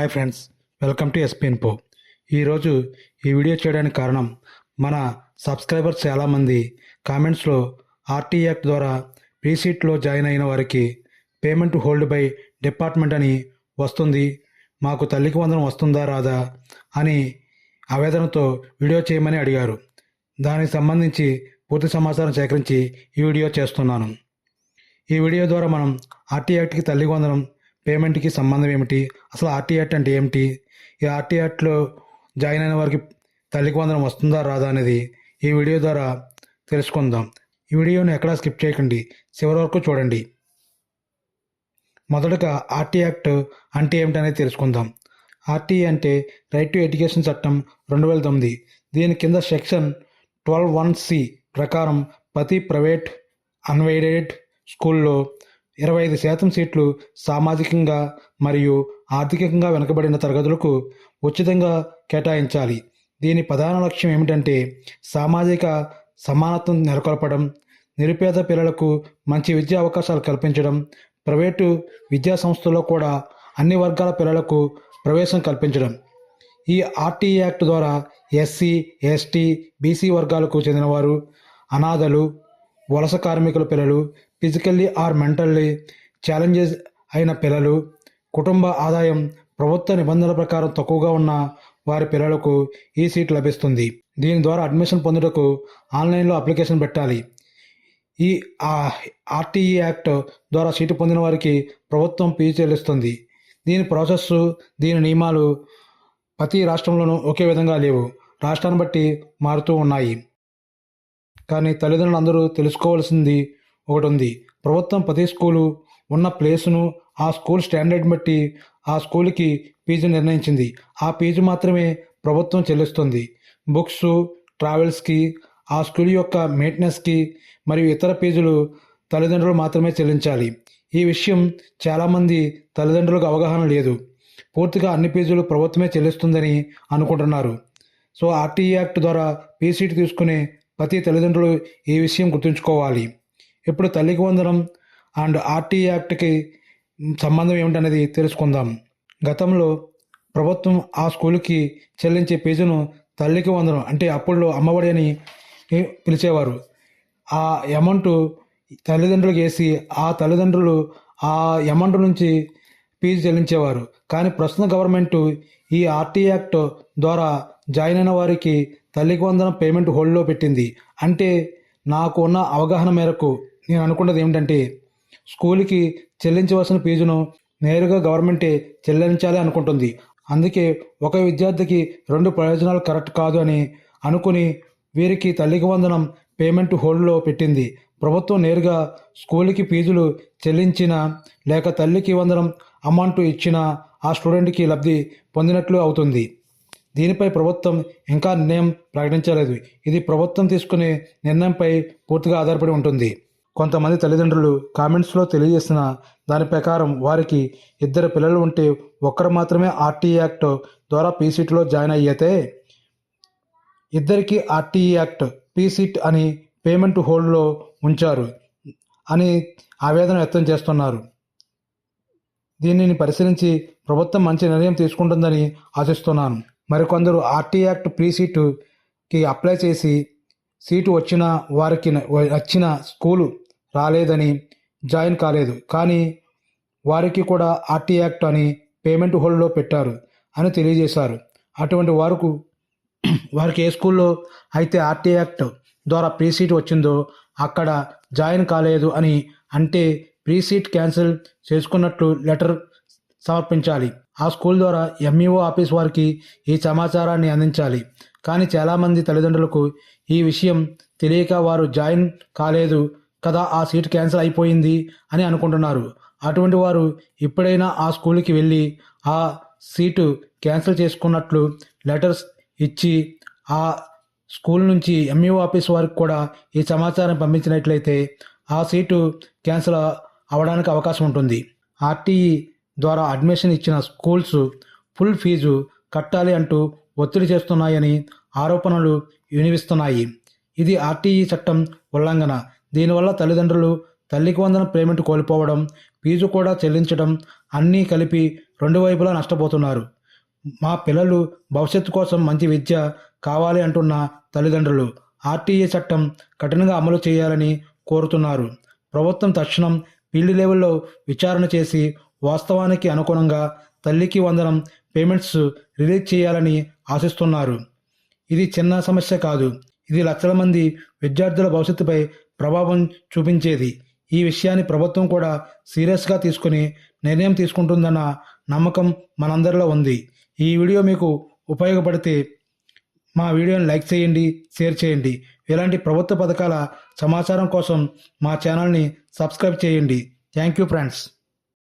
Hi friends welcome to ఎస్పీన్ పో ఈరోజు ఈ వీడియో చేయడానికి కారణం మన సబ్స్క్రైబర్స్ చాలామంది కామెంట్స్లో ఆర్టీ యాక్ట్ ద్వారా ప్రీసీట్లో జాయిన్ అయిన వారికి పేమెంట్ హోల్డ్ బై డిపార్ట్మెంట్ అని వస్తుంది మాకు తల్లికి వందనం వస్తుందా రాదా అని ఆవేదనతో వీడియో చేయమని అడిగారు. దానికి సంబంధించి పూర్తి సమాచారం సేకరించి ఈ వీడియో చేస్తున్నాను. ఈ వీడియో ద్వారా మనం ఆర్టీ యాక్ట్కి తల్లి వందనం పేమెంట్కి సంబంధం ఏమిటి? అసలు ఆర్టీ యాక్ట్ అంటే ఏమిటి? ఈ ఆర్టీ యాక్ట్లో జాయిన్ అయిన వారికి తల్లికి వందనం వస్తుందా రాదా అనేది ఈ వీడియో ద్వారా తెలుసుకుందాం. ఈ వీడియోను ఎక్కడా స్కిప్ చేయకండి చివరి వరకు చూడండి. మొదటగా ఆర్టీ యాక్ట్ అంటే ఏమిటనేది తెలుసుకుందాం. ఆర్టీ అంటే రైట్ టు ఎడ్యుకేషన్ చట్టం రెండు వేల తొమ్మిది. దీని కింద సెక్షన్ ట్వెల్వ్ వన్ సి ప్రకారం ప్రతి ప్రైవేట్ అన్వైడెడ్ స్కూల్లో ఇరవై ఐదు శాతం సీట్లు సామాజికంగా మరియు ఆర్థికంగా వెనుకబడిన తరగతులకు ఉచితంగా కేటాయించాలి. దీని ప్రధాన లక్ష్యం ఏమిటంటే సామాజిక సమానత్వం నెలకొల్పడం నిరుపేద పిల్లలకు మంచి విద్యా అవకాశాలు కల్పించడం ప్రైవేటు విద్యా సంస్థల్లో కూడా అన్ని వర్గాల పిల్లలకు ప్రవేశం కల్పించడం. ఈ ఆర్టీ యాక్ట్ ద్వారా ఎస్సీ ఎస్టీ బీసీ వర్గాలకు చెందినవారు అనాథలు వలస కార్మికుల పిల్లలు ఫిజికల్లీ ఆర్ మెంటల్లీ ఛాలెంజెస్ అయిన పిల్లలు కుటుంబ ఆదాయం ప్రభుత్వ నిబంధనల ప్రకారం తక్కువగా ఉన్న వారి పిల్లలకు ఈ సీట్ లభిస్తుంది. దీని ద్వారా అడ్మిషన్ పొందుటకు ఆన్లైన్లో అప్లికేషన్ పెట్టాలి. ఈ ఆర్టీఈ యాక్ట్ ద్వారా సీటు పొందిన వారికి ప్రభుత్వం ఫీజు చెల్లిస్తుంది. దీని ప్రాసెస్ దీని నియమాలు ప్రతి రాష్ట్రంలోనూ ఒకే విధంగా లేవు. రాష్ట్రాన్ని బట్టి మారుతూ ఉన్నాయి. కానీ తల్లిదండ్రులు అందరూ తెలుసుకోవాల్సింది ఒకటి ఉంది ప్రభుత్వం ప్రతి స్కూలు ఉన్న ప్లేసును ఆ స్కూల్ స్టాండర్డ్ బట్టి ఆ స్కూల్కి ఫీజు నిర్ణయించింది. ఆ ఫీజు మాత్రమే ప్రభుత్వం చెల్లిస్తుంది. బుక్స్ ట్రావెల్స్కి ఆ స్కూల్ యొక్క మెయింటెనెన్స్కి మరియు ఇతర ఫీజులు తల్లిదండ్రులు మాత్రమే చెల్లించాలి. ఈ విషయం చాలామంది తల్లిదండ్రులకు అవగాహన లేదు. పూర్తిగా అన్ని ఫీజులు ప్రభుత్వమే చెల్లిస్తుందని అనుకుంటున్నారు. సో ఆర్టీఈ యాక్ట్ ద్వారా పీసీటీ తీసుకునే ప్రతి తల్లిదండ్రులు ఈ విషయం గుర్తుంచుకోవాలి. ఇప్పుడు తల్లికి వందనం అండ్ ఆర్టీ యాక్ట్కి సంబంధం ఏమిటనేది తెలుసుకుందాం. గతంలో ప్రభుత్వం ఆ స్కూల్కి చెల్లించే ఫీజును తల్లికి వందనం అంటే అప్పుల్లో అమ్మఒడి అని పిలిచేవారు. ఆ అమౌంట్ తల్లిదండ్రులకు వేసి ఆ తల్లిదండ్రులు ఆ అమౌంట్ నుంచి ఫీజు చెల్లించేవారు. కానీ ప్రస్తుత గవర్నమెంట్ ఈ ఆర్టీ యాక్ట్ ద్వారా జాయిన్ అయిన వారికి తల్లికి వందనం పేమెంట్ హోల్డ్లో పెట్టింది. అంటే నాకు ఉన్న అవగాహన మేరకు నేను అనుకున్నది ఏమిటంటే స్కూల్కి చెల్లించవలసిన ఫీజును నేరుగా గవర్నమెంటే చెల్లించాలి అనుకుంటుంది. అందుకే ఒక విద్యార్థికి రెండు ప్రయోజనాలు కరెక్ట్ కాదు అని అనుకుని వీరికి తల్లికి వందనం పేమెంట్ హోల్డ్లో పెట్టింది. ప్రభుత్వం నేరుగా స్కూల్కి ఫీజులు చెల్లించిన లేక తల్లికి వందనం అమౌంట్ ఇచ్చిన ఆ స్టూడెంట్కి లబ్ధి పొందినట్లు అవుతుంది. దీనిపై ప్రభుత్వం ఇంకా నిర్ణయం ప్రకటించలేదు. ఇది ప్రభుత్వం తీసుకునే నిర్ణయంపై పూర్తిగా ఆధారపడి ఉంటుంది. కొంతమంది తల్లిదండ్రులు కామెంట్స్లో తెలియజేసిన దాని ప్రకారం వారికి ఇద్దరు పిల్లలు ఉంటే ఒక్కరు మాత్రమే ఆర్టీ యాక్ట్ ద్వారా పీసీట్లో జాయిన్ అయ్యితే ఇద్దరికి ఆర్టీ యాక్ట్ పీసీట్ అని పేమెంట్ హోల్డ్లో ఉంచారు అని ఆవేదన వ్యక్తం చేస్తున్నారు. దీనిని పరిశీలించి ప్రభుత్వం మంచి నిర్ణయం తీసుకుంటుందని ఆశిస్తున్నాను. మరికొందరు ఆర్టీ యాక్ట్ ప్రీ సీటుకి అప్లై చేసి సీటు వచ్చిన వారికి వచ్చిన స్కూలు రాలేదని జాయిన్ కాలేదు. కానీ వారికి కూడా ఆర్టీ యాక్ట్ అని పేమెంట్ హోల్డ్లో పెట్టారు అని తెలియజేశారు. అటువంటి వారికి వారికి ఏ స్కూల్లో అయితే ఆర్టీ యాక్ట్ ద్వారా ప్రీ సీట్ వచ్చిందో అక్కడ జాయిన్ కాలేదు అని అంటే ప్రీ సీట్ క్యాన్సిల్ చేసుకున్నట్లు లెటర్ సమర్పించాలి. ఆ స్కూల్ ద్వారా ఎంఈఓ ఆఫీస్ వారికి ఈ సమాచారాన్ని అందించాలి. కానీ చాలామంది తల్లిదండ్రులకు ఈ విషయం తెలియక వారు జాయిన్ కాలేదు కదా ఆ సీట్ క్యాన్సిల్ అయిపోయింది అని అనుకుంటున్నారు. అటువంటి వారు ఎప్పుడైనా ఆ స్కూల్కి వెళ్ళి ఆ సీటు క్యాన్సిల్ చేసుకున్నట్లు లెటర్స్ ఇచ్చి ఆ స్కూల్ నుంచి ఎంఈఓ ఆఫీస్ వారికి కూడా ఈ సమాచారం పంపించినట్లయితే ఆ సీటు క్యాన్సిల్ అవడానికి అవకాశం ఉంటుంది. ఆర్టీఈ ద్వారా అడ్మిషన్ ఇచ్చిన స్కూల్స్ ఫుల్ ఫీజు కట్టాలి అంటూ ఒత్తిడి చేస్తున్నాయని ఆరోపణలు వినిపిస్తున్నాయి. ఇది ఆర్టీఈ చట్టం ఉల్లంఘన. దీనివల్ల తల్లిదండ్రులు తల్లికి వందన పేమెంట్ కోల్పోవడం ఫీజు కూడా చెల్లించడం అన్నీ కలిపి రెండు వైపులా నష్టపోతున్నారు. మా పిల్లలు భవిష్యత్తు కోసం మంచి విద్య కావాలి అంటున్న తల్లిదండ్రులు ఆర్టీఏ చట్టం కఠినంగా అమలు చేయాలని కోరుతున్నారు. ప్రభుత్వం తక్షణం ఫీల్డ్ లెవెల్లో విచారణ చేసి వాస్తవానికి అనుగుణంగా తల్లికి వందనం పేమెంట్స్ రిలీజ్ చేయాలని ఆశిస్తున్నారు. ఇది చిన్న సమస్య కాదు. ఇది లక్షల మంది విద్యార్థుల భవిష్యత్తుపై ప్రభావం చూపించేది. ఈ విషయాన్ని ప్రభుత్వం కూడా సీరియస్గా తీసుకుని నిర్ణయం తీసుకుంటుందన్న నమ్మకం మనందరిలో ఉంది. ఈ వీడియో మీకు ఉపయోగపడితే మా వీడియోని లైక్ చేయండి షేర్ చేయండి. ఇలాంటి ప్రభుత్వ పథకాల సమాచారం కోసం మా ఛానల్ని సబ్స్క్రైబ్ చేయండి. Thank you friends.